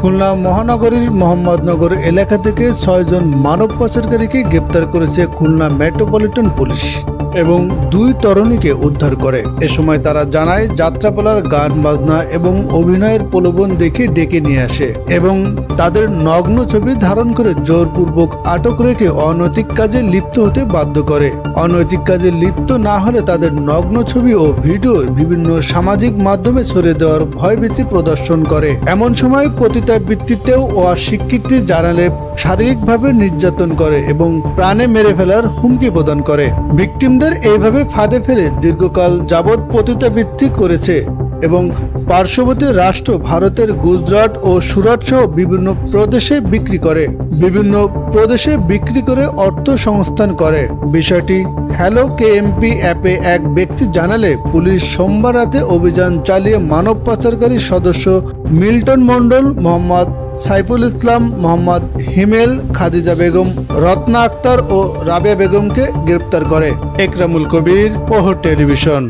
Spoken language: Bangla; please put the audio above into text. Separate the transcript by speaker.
Speaker 1: খুলনা মহানগরীর মোহাম্মদনগর এলাকা থেকে ছয়জন মানব পাচারকারীকে গ্রেপ্তার করেছে খুলনা মেট্রোপলিটন পুলিশ। এবং দুই তরুণীকে উদ্ধার করে। এ সময় তারা জানায়, যাত্রাপালার গান বাজনা এবং অভিনয়ের প্রলোভন দেখে ডেকে নিয়ে আসে এবং তাদের নগ্ন ছবি ধারণ করে জোরপূর্বক আটক রেখে অনৈতিক কাজে লিপ্ত হতে বাধ্য করে। অনৈতিক কাজে লিপ্ত না হলে তাদের নগ্ন ছবি ও ভিডিও বিভিন্ন সামাজিক মাধ্যমে ছড়িয়ে দেওয়ার ভয়ভীতি প্রদর্শন করে। এমন সময় পতিতাবৃত্তিতেও অস্বীকৃতি জানালে শারীরিকভাবে নির্যাতন করে এবং প্রাণে মেরে ফেলার হুমকি প্রদান করে। ভিকটিমদের এইভাবে ফাঁদে ফেলে দীর্ঘকাল যাবৎ পতিতাবৃত্তি করেছে এবং পার্শ্ববর্তী রাষ্ট্র ভারতের গুজরাট ও সুরাট সহ বিভিন্ন প্রদেশে বিক্রি করে। বিভিন্ন প্রদেশে বিক্রি করে অর্থ সংস্থান করে। বিষয়টি হ্যালো কেএমপি অ্যাপে এক ব্যক্তি জানালে, পুলিশ সোমবার রাতে অভিযান চালিয়ে মানব পাচারকারী সদস্য মিল্টন মণ্ডল মোহাম্মদ সাইফুল ইসলাম, মোহাম্মদ হিমেল, খাদিজা বেগম, রত্না আক্তার ও রাবে বেগমকে গ্রেপ্তার করে। একরামুল কবির, পোহর টেলিভিশন।